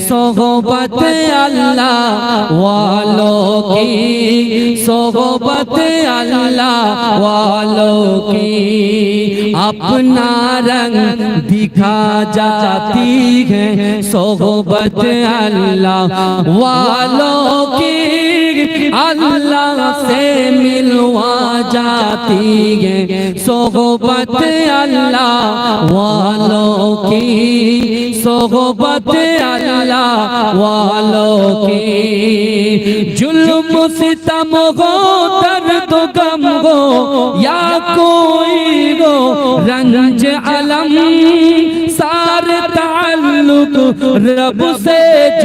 सोहबत अल्लाह वालों की सोहबत अल्लाह वालों की अपना रंग दिखा जाती है सोहबत अल्लाह वालों की अल्लाह से मिलवा जाती है सोहबत अल्लाह वालों की सोहबत अल्लाह वालों की जुल्म सितम हो दर्द गम हो या कोई हो रंज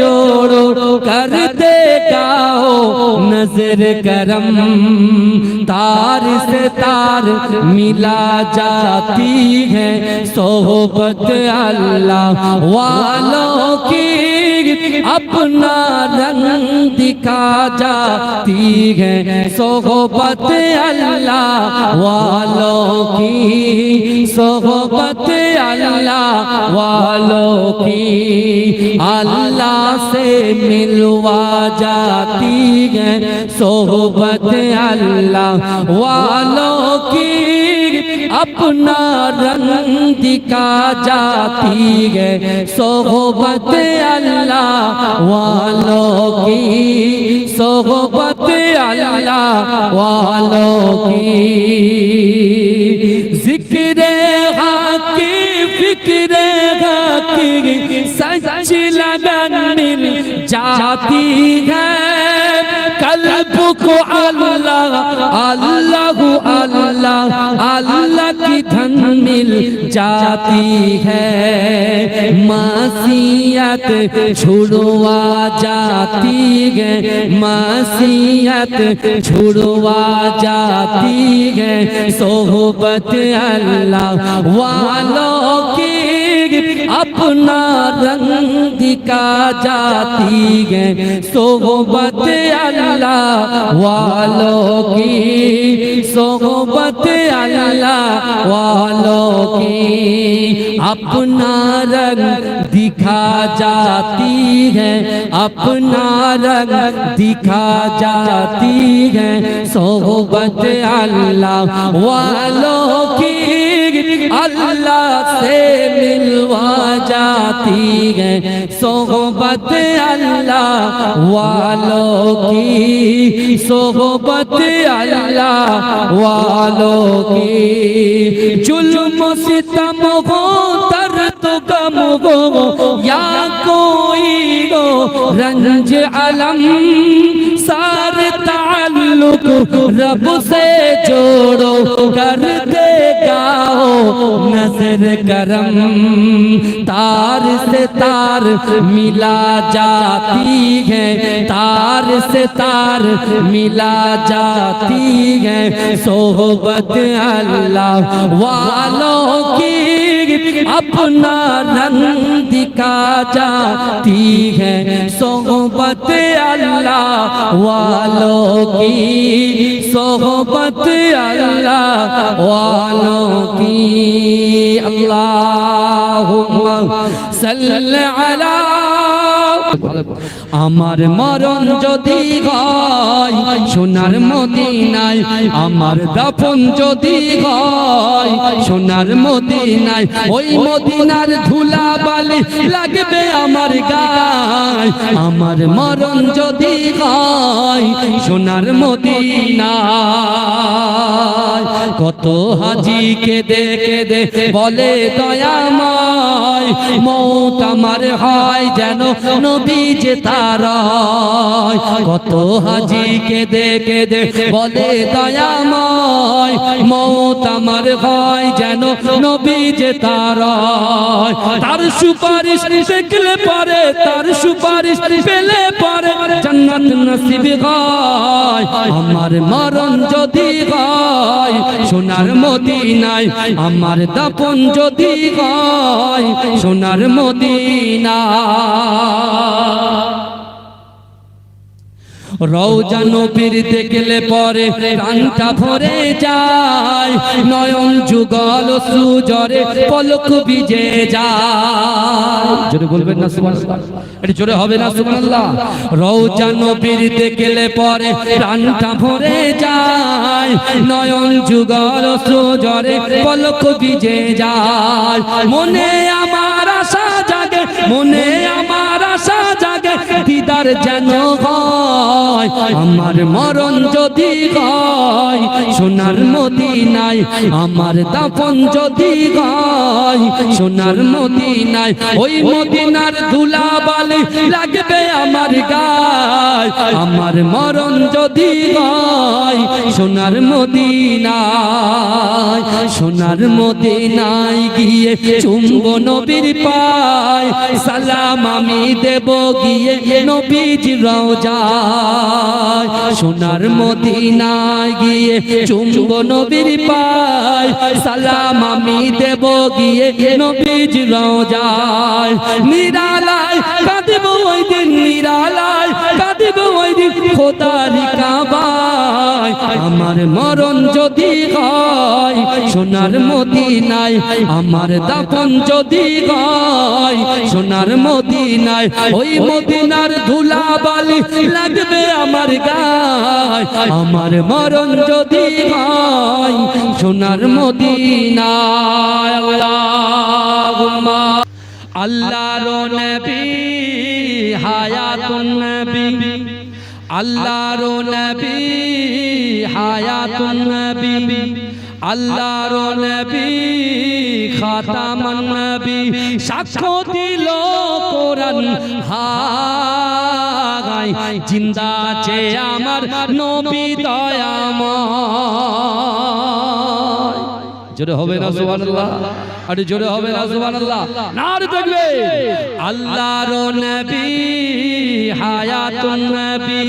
جوڑو کر دے گا نظر کرم، تار سے تار ملا جاتی ہے صحبت اللہ، والوں کی अपना रंग दिखा जाती है सोहबत अल्लाह वालों की सोहबत अल्लाह वालों की अल्लाह से मिलवा जाती है सोहबत अल्लाह वालों की अपना रंग दिखा जाती है सोहबत अल्लाह वालों की सोहबत अल्लाह वालों की जिक्र हाकी फिक्र हाकी सच लगन मिल जाती है कल्ब को अल्लाह अल्लाह अल्लाह اللہ کی دھن مل جاتی ہے۔ معصیت چھوڑوا جاتی ہے۔ معصیت چھوڑوا جاتی ہے۔ صحبت اللہ والوں کی اپنا رنگ دکھا جاتی ہے۔ صحبت اللہ والوں کی، صحبت اللہ والوں کی اپنا رنگ دکھا جاتی ہے۔ اپنا رنگ دکھا جاتی ہے۔ صحبت اللہ والوں کی اللہ سے ملوا جاتی ہے صحبت اللہ والوں کی صحبت اللہ والوں کی ظلم ستم ہو تو غم ہو یا کوئی ہو رنج علم سارے تعلق رب سے جوڑو، کر دے گا نظر کرم، تار سے تار ملا جاتی ہے۔ تار سے تار ملا جاتی ہے۔ صحبت اللہ والوں کی اپنا رنگ دکھا جاتی ہے۔ سو सोहबत अल्लाह वालों की सोहबत अल्लाह वालों की अल्लाह सल्ल अला আমার মরণ যদি হয় সোনার মদিনায়, আমার দাফন যদি হয় সোনার মদিনায়, ওই মদিনার ধুলা বালি লাগবে আমার গায়। আমার মরণ যদি হয় সোনার মদিনায়, কত হাজি কেঁদে কেঁদে বলে দয়াময় মৌত আমার হয় যেন নবী যে তারায়। কত হাজি কেঁদে কেঁদে বলে দয়াময়, মৌত আমার হয় যেন নবী যে তারায় তার সুপারিশ দেখলে পরে, তার সুপারিশ পেলে পরে। জান্নাত নসিব হয়, আমার মরণ যদি হয়, সোনার মদিনায় আমার দাপন যদি হয়, সোনার মদিনা রৌজা নবীর দেখলে পরে প্রাণটা ভরে যায়। নয়ন যুগল সুজরে পলক বিজে যায়। জোরে বলবেন না, সুবহানাল্লাহ। এটা জোরে হবে না, সুবহানাল্লাহ? রৌজা নবীর দেখলে পরে প্রাণটা ভরে যায়। নয়ন যুগল সুজরে পলক বিজে যায়। মনে আমার আশা জাগে, মনে আমার আশা জাগে, দিদার যেন হয়, আমার মরণ যদি হয়, সোনার মদিনায় আমার দাপন যদি হয়, সোনার ওই মদিনার ধুলা বালি লাগবে আমার গায়, আমার মরণ যদি হয়, সোনার মদিনায় সোনার মদিনায় গিয়ে চুম্ব নবীর পায়, সালাম আমি দেব গিয়ে সোনার মদিনায় গিয়ে চুম্ব নবীর পায়, সালাম আমি দেব গিয়ে নিরালায় কাঁদিব ওই দিন, নিরালায় কাঁদিব ওই দিন, খোদার আমার মরণ যদি হয়, সোনার মদিনায় আমার দাপন যদি হয়, সোনার মদিনায় ওই মদিনার ধুলা বালি লাগবে আমার গায়। আমার মরণ যদি হয়, সোনার মদিনায় আল্লাহর নবী, হায়াতুন নবী। আল্লাহর নবী, হায়াতুন নবী। আল্লাহর নবী, খাতামান নবী। সাক্ষ্য দিল কোরআন, হাগাই। জিন্দা আছে আমার নবী দয়াময়। জোরে হবে না সুবহানাল্লাহ। আরে জোরে হবে না সুবহানাল্লাহ। নার দেখবে। আল্লাহর নবী হায়াতুন নবী।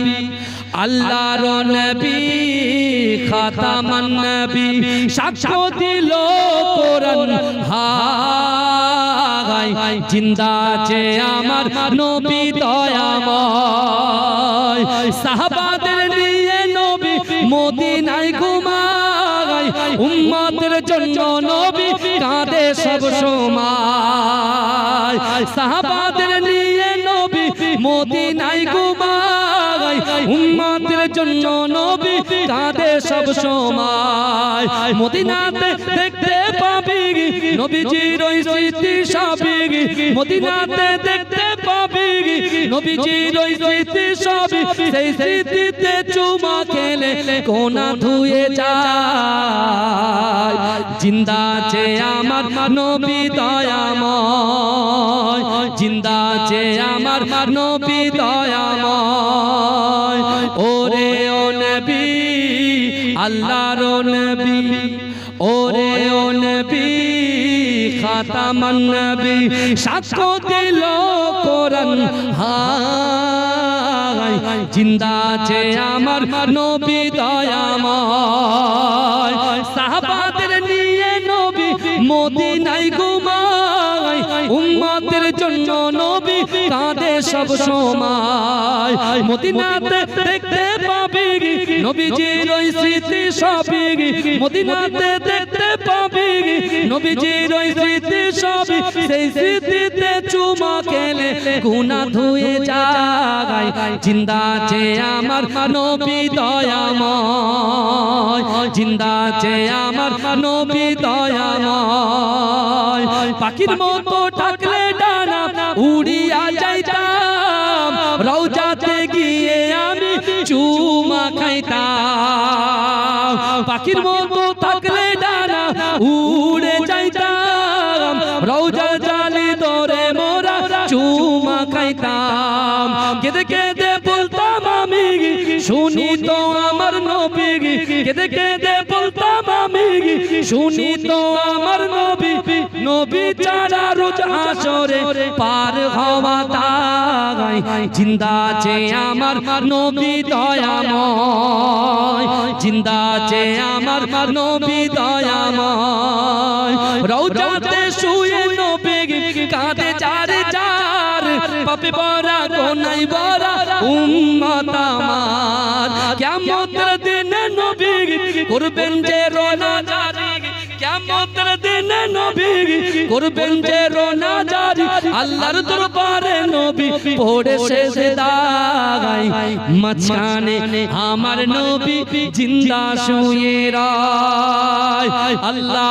আল্লাহর নবী খাতামান নবী। সাক্ষ্য দিল কোরআন। হাই জিন্দা আছে আমার নবী দয়াময়। সাহাবাদের নিয়ে নবী মদিনায় ঘুমায় উম্মতের জন্য নবী কাঁদে সব সময়। সাহাবাদের নিয়ে নবী মদিনায় ঘুমায়। উম্মতের জন্য নবী কাঁদে সব সময়। মদিনাতে দেখতে পাবি নবীজির ওই স্মৃতি সবই মদিনাতে দেখতে নবীজির ওই স্মৃতি সবই সেই স্মৃতিতে চুমা খেলে কোনা ধুয়ে যায়। জিন্দা আছে আমার নবী দয়াময়। জিন্দা আছে আমার নবী দয়াময়। ওরে ও নবী, আল্লাহর নবী। ওরে ও নবী খাতামান নবী। সাক্ষ্য দিল কোরআন হাই জিন্দা আছে আমার নবী দয়াময়। সাহাবাদের নিয়ে নবী মদিনায় ঘুমায়। উম্মতের জন্য নবী কাঁদে সব সময়। মদিনাতে দেখতে পাবি, নবীজির ওই স্মৃতি সবই। মদিনাতে দেখতে পাবি। নবীজির ওই স্মৃতি সেই স্মৃতিতে চুমা খেলে গুনা ধুয়ে জিন্দা আছে আমার নবী জিন্দা আছে আমার নবী পাখির মতো ডানা উড়িয়া যাইতাম। গিয়ে আমি চুমা খাইতাম। পাখির মতো থাকলে দরে মোরা চুমা খাইতাম। কেঁদে কেঁদে বলতাম আমি, শুনি তো আমার নবী। কেঁদে কেঁদে বলতাম আমি, শুনি তো আমার নবী। নবী চারা রোজ আসরে পার হওয়া তাই। জিন্দা আছে আমার নবী দয়াময়। জিন্দা আছে আমার নবী দয়াময়। রৌজাতে উম্মত আমার। কিয়ামতের দিনে নবী করবেন যে রোনা জারি, কিয়ামতের দিনে করবেন যে রোনা জারি। আল্লাহর দরবারে নবী পড়ে মাঝখানে আমার নবী জিন্দা শুয়ে রায়। আল্লাহ